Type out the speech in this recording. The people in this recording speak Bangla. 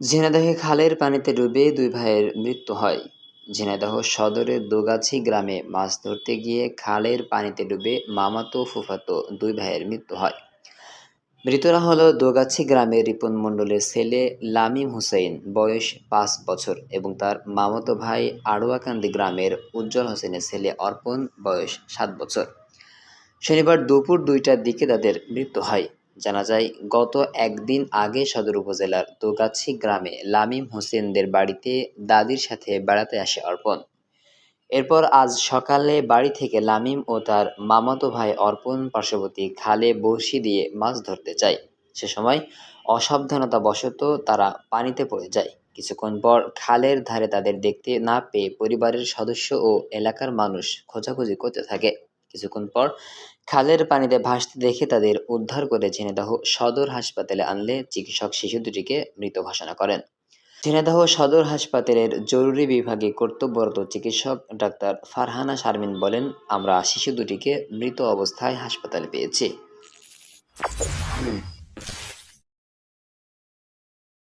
ঝিনাইদহে খালের পানিতে ডুবে দুই ভাইয়ের মৃত্যু হয়। ঝিনাইদহ সদরের দোগাছি গ্রামে মাছ ধরতে গিয়ে খালের পানিতে ডুবে মামাতো ফুফাতো দুই ভাইয়ের মৃত্যু হয়। মৃতরা হলো দোগাছি গ্রামের রিপন মণ্ডলের ছেলে লামিম হুসেইন, বয়স পাঁচ বছর, এবং তার মামাতো ভাই আড়ুয়াকান্দি গ্রামের উজ্জ্বল হোসেনের ছেলে অর্পণ, বয়স সাত বছর। শনিবার দুপুর দুইটার দিকে তাদের মৃত্যু হয়। জানা যায়, গত একদিন আগে সদর উপজেলার দোগাছি গ্রামে লামিম হোসেনদের বাড়িতে দাদির সাথে বেড়াতে আসে অর্পণ। এরপর আজ সকালে বাড়ি থেকে লামিম ও তার মামাতো ভাই অর্পণ পার্শ্ববর্তী খালে বড়শি দিয়ে মাছ ধরতে যায়। সে সময় অসাবধানতাবশত তারা পানিতে পড়ে যায়। কিছুক্ষণ পর খালের ধারে তাদের দেখতে না পেয়ে পরিবারের সদস্য ও এলাকার মানুষ খোঁজাখুঁজি করতে থাকে। কিছুক্ষণ পর খালের পানিতে ভাসতে দেখে তাদের উদ্ধার করে ঝিনেদাহ সদর হাসপাতালে আনলে চিকিৎসক শিশু দুটিকে মৃত ঘোষণা করেন। ঝিনেদাহ সদর হাসপাতালের জরুরি বিভাগে কর্তব্যরত চিকিৎসক ডাক্তার ফারহানা শারমিন বলেন, আমরা শিশু দুটিকে মৃত অবস্থায় হাসপাতালে পেয়েছি।